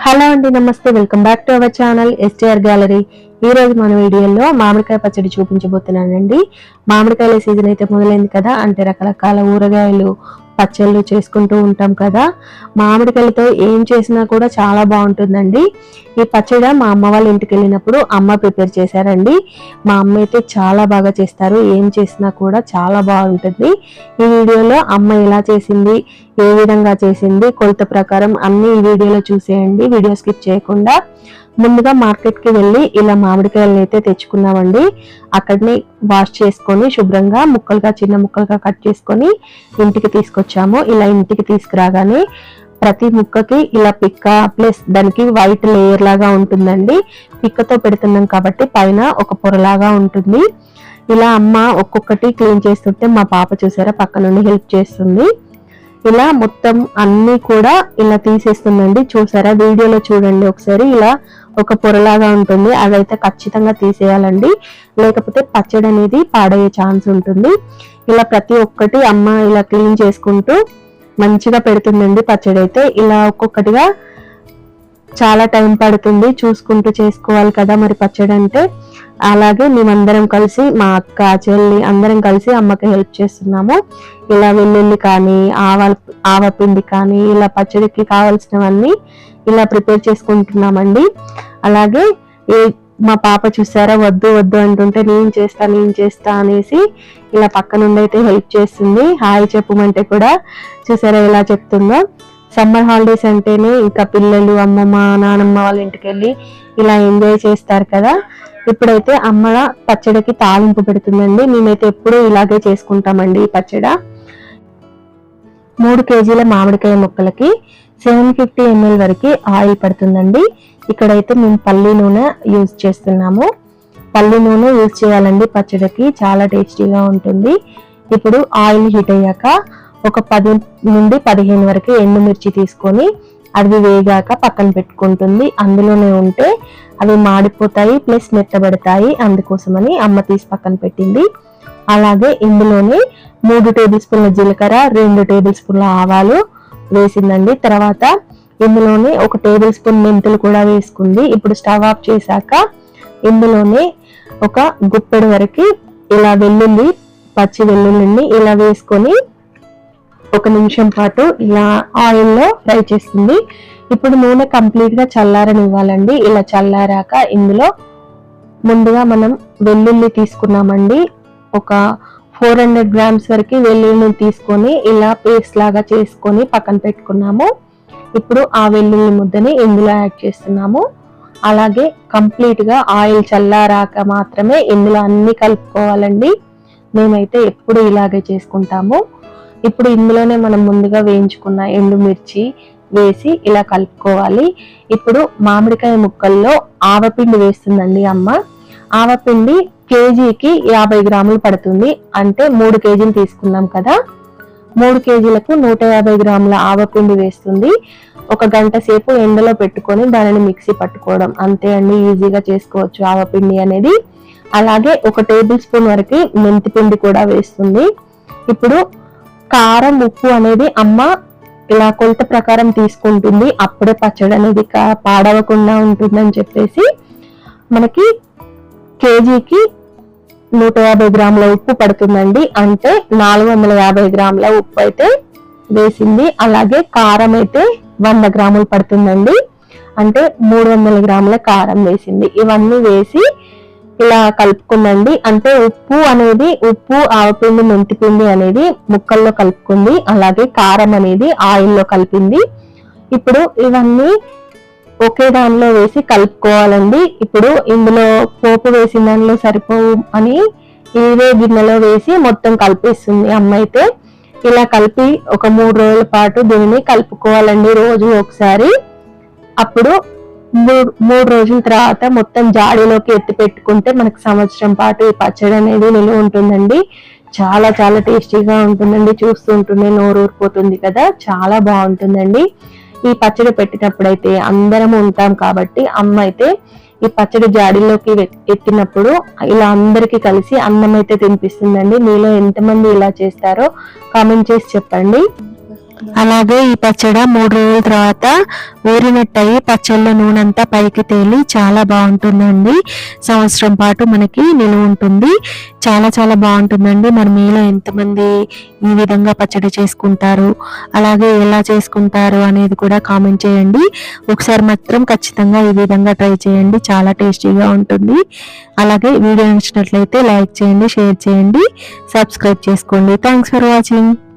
Hello అండి నమస్తే. Welcome back to our channel STR gallery. ఈ రోజు మన వీడియోలో మామిడికాయ పచ్చడి చూపించబోతున్నానండి. మామిడికాయల సీజన్ అయితే మొదలైంది కదా అంటే రకరకాల ఊరగాయలు పచ్చళ్ళు చేసుకుంటూ ఉంటాం కదా. మామిడికాయలతో ఏం చేసినా కూడా చాలా బాగుంటుందండి. ఈ పచ్చడి మా అమ్మ వాళ్ళ ఇంటికి వెళ్ళినప్పుడు అమ్మ ప్రిపేర్ చేశారండి. మా అమ్మ అయితే చాలా బాగా చేస్తారు ఏం చేసినా కూడా చాలా బాగుంటుంది. ఈ వీడియోలో అమ్మ ఎలా చేసింది ఏ విధంగా చేసింది కొలత ప్రకారం అన్ని ఈ వీడియోలో చూసేయండి. వీడియో స్కిప్ చేయకుండా ముందుగా మార్కెట్కి వెళ్ళి ఇలా మామిడికాయలను అయితే తెచ్చుకున్నామండి. అక్కడనే వాష్ చేసుకొని శుభ్రంగా ముక్కలుగా చిన్న ముక్కలుగా కట్ చేసుకొని ఇంటికి తీసుకొచ్చాము. ఇలా ఇంటికి తీసుకురాగానే ప్రతి ముక్కకి ఇలా పిక్క ప్లస్ దానికి వైట్ లేయర్ లాగా ఉంటుందండి. పిక్కతో పెడుతున్నాం కాబట్టి పైన ఒక పొరలాగా ఉంటుంది. ఇలా అమ్మ ఒక్కొక్కటి క్లీన్ చేస్తుంటే మా పాప చూసారా పక్క నుండి హెల్ప్ చేస్తుంది. ఇలా మొత్తం అన్ని కూడా ఇలా తీసేస్తుందండి. చూసారా? వీడియోలో చూడండి ఒకసారి. ఇలా ఒక పొరలాగా ఉంటుంది. అదైతే ఖచ్చితంగా తీసేయాలండి. లేకపోతే పచ్చడి అనేది పాడయ్యే ఛాన్స్ ఉంటుంది. ఇలా ప్రతి ఒక్కటి అమ్మ ఇలా క్లీన్ చేసుకుంటూ మంచిగా పెడుతుందండి పచ్చడి అయితే. ఇలా ఒక్కొక్కటిగా చాలా టైం పడుతుంది చూసుకుంటూ చేసుకోవాలి కదా మరి పచ్చడి అంటే అలాగే మేమందరం కలిసి మా అక్క చెల్లి అందరం కలిసి అమ్మకి హెల్ప్ చేస్తున్నాము. ఇలా వెల్లుల్లి కానీ ఆవాల ఆవపిండి కానీ ఇలా పచ్చడికి కావాల్సినవన్నీ ఇలా ప్రిపేర్ చేసుకుంటున్నామండి. అలాగే ఏ మా పాప చూసారా వద్దు వద్దు అంటుంటే నేను చేస్తా నేను చేస్తా అనేసి ఇలా పక్క నుండి అయితే హెల్ప్ చేస్తుంది. హాయ్ చెప్పమంటే కూడా చూసారా ఎలా చెప్తుందో. సమ్మర్ హాలిడేస్ అంటేనే ఇంకా పిల్లలు అమ్మమ్మ నానమ్మ వాళ్ళ ఇంటికి వెళ్ళి ఇలా ఎంజాయ్ చేస్తారు కదా. ఇప్పుడైతే అమ్మ పచ్చడికి తాలింపు పెడుతుందండి. మేమైతే ఎప్పుడూ ఇలాగే చేసుకుంటామండి ఈ పచ్చడ. మూడు కేజీల మామిడికాయ ముక్కలకి సెవెన్ ఫిఫ్టీ ఎంఎల్ వరకు ఆయిల్ పడుతుందండి. ఇక్కడైతే మేము పల్లి నూనె యూజ్ చేస్తున్నాము. పల్లి నూనె యూజ్ చేయాలండి పచ్చడికి. చాలా టేస్టీగా ఉంటుంది. ఇప్పుడు ఆయిల్ హీట్ అయ్యాక ఒక పది నుండి పదిహేను వరకు ఎండుమిర్చి తీసుకొని అవి వేగాక పక్కన పెట్టుకుంటుంది. అందులోనే ఉంటే అవి మాడిపోతాయి ప్లస్ మెత్తబడతాయి. అందుకోసమని అమ్మ తీసి పక్కన పెట్టింది. అలాగే ఇందులోనే మూడు టేబుల్ స్పూన్ల జీలకర్ర రెండు టేబుల్ స్పూన్ల ఆవాలు వేసిందండి. తర్వాత ఇందులోనే ఒక టేబుల్ స్పూన్ మెంతులు కూడా వేసుకుంది. ఇప్పుడు స్టవ్ ఆఫ్ చేశాక ఇందులోనే ఒక గుప్పెడు వరకు ఇలా వెల్లుల్లి పచ్చి వెల్లుల్లిని ఇలా వేసుకొని ఒక నిమిషం పాటు ఇలా ఆయిల్లో ఫ్రై చేస్తుంది. ఇప్పుడు నూనె కంప్లీట్గా చల్లారనివ్వాలండి. ఇలా చల్లారాక ఇందులో ముందుగా మనం వెల్లుల్లి తీసుకున్నామండి. ఒక ఫోర్ హండ్రెడ్ గ్రామ్స్ వరకు వెల్లుల్లిని తీసుకొని ఇలా పేస్ట్ లాగా చేసుకొని పక్కన పెట్టుకున్నాము. ఇప్పుడు ఆ వెల్లుల్లి ముద్దని ఇందులో యాడ్ చేస్తున్నాము. అలాగే కంప్లీట్గా ఆయిల్ చల్లారాక మాత్రమే ఇందులో అన్ని కలుపుకోవాలండి. మేమైతే ఎప్పుడు ఇలాగే చేసుకుంటాము. ఇప్పుడు ఇందులోనే మనం ముందుగా వేయించుకున్న ఎండుమిర్చి వేసి ఇలా కలుపుకోవాలి. ఇప్పుడు మామిడికాయ ముక్కల్లో ఆవపిండి వేస్తుందండి అమ్మ. ఆవపిండి కేజీకి యాభై గ్రాములు పడుతుంది. అంటే మూడు కేజీలు తీసుకున్నాం కదా. మూడు కేజీలకు నూట యాభై గ్రాముల ఆవపిండి వేస్తుంది. ఒక గంట సేపు ఎండలో పెట్టుకొని దానిని మిక్సీ పట్టుకోవడం. అంతే అండి ఈజీగా చేసుకోవచ్చు ఆవపిండి అనేది. అలాగే ఒక టేబుల్ స్పూన్ వరకు మెంతిపిండి కూడా వేస్తుంది. ఇప్పుడు కారం ఉప్పు అనేది అమ్మ ఇలా కొలత ప్రకారం తీసుకుంటుంది. అప్పుడే పచ్చడి అనేది పాడవకుండా ఉంటుందని చెప్పేసి మనకి కేజీకి నూట యాభై గ్రాముల ఉప్పు పడుతుందండి. అంటే నాలుగు వందల యాభై గ్రాముల ఉప్పు అయితే వేసింది. అలాగే కారం అయితే వంద గ్రాములు పడుతుందండి. అంటే మూడు వందల గ్రాముల కారం వేసింది. ఇవన్నీ వేసి ఇలా కలుపుకుందండి. అంటే ఉప్పు అనేది ఉప్పు ఆవపిండి మెంతిపిండి అనేది ముక్కల్లో కలుపుకుంది. అలాగే కారం అనేది ఆయిల్లో కలిపింది. ఇప్పుడు ఇవన్నీ ఒకే దానిలో వేసి కలుపుకోవాలండి. ఇప్పుడు ఇందులో పోపు వేసిన దానిలో సరిపోవు అని ఇవే గిన్నెలో వేసి మొత్తం కలిపేస్తుంది అమ్మ అయితే ఇలా కలిపి ఒక మూడు రోజుల పాటు దీనిని కలుపుకోవాలండి రోజు ఒకసారి. అప్పుడు మూడు మూడు రోజుల తర్వాత మొత్తం జాడీలోకి ఎత్తి పెట్టుకుంటే మనకు సంవత్సరం పాటు ఈ పచ్చడి అనేది నిలువ ఉంటుందండి. చాలా చాలా టేస్టీగా ఉంటుందండి. చూస్తుంటూనే నోరు ఊరిపోతుంది కదా. చాలా బాగుంటుందండి. ఈ పచ్చడి పెట్టినప్పుడైతే అందరం ఉంటాం కాబట్టి అమ్మ అయితే ఈ పచ్చడి జాడీలోకి ఎత్తినప్పుడు ఇలా అందరికీ కలిసి అన్నం అయితే తినిపిస్తుందండి. మీలో ఎంతమంది ఇలా చేస్తారో కామెంట్ చేసి చెప్పండి. అలాగే ఈ పచ్చడి మూడు రోజుల తర్వాత ఊరినట్టయి పచ్చళ్ళ నూనె అంతా పైకి తేలి చాలా బాగుంటుందండి. సంవత్సరం పాటు మనకి నిలువ ఉంటుంది. చాలా చాలా బాగుంటుందండి. మరి మీలో ఎంతమంది ఈ విధంగా పచ్చడి చేసుకుంటారు? అలాగే ఎలా చేసుకుంటారు అనేది కూడా కామెంట్ చేయండి. ఒకసారి మాత్రం ఖచ్చితంగా ఈ విధంగా ట్రై చేయండి. చాలా టేస్టీగా ఉంటుంది. అలాగే వీడియో నచ్చినట్లయితే లైక్ చేయండి షేర్ చేయండి సబ్స్క్రైబ్ చేసుకోండి. Thanks for watching.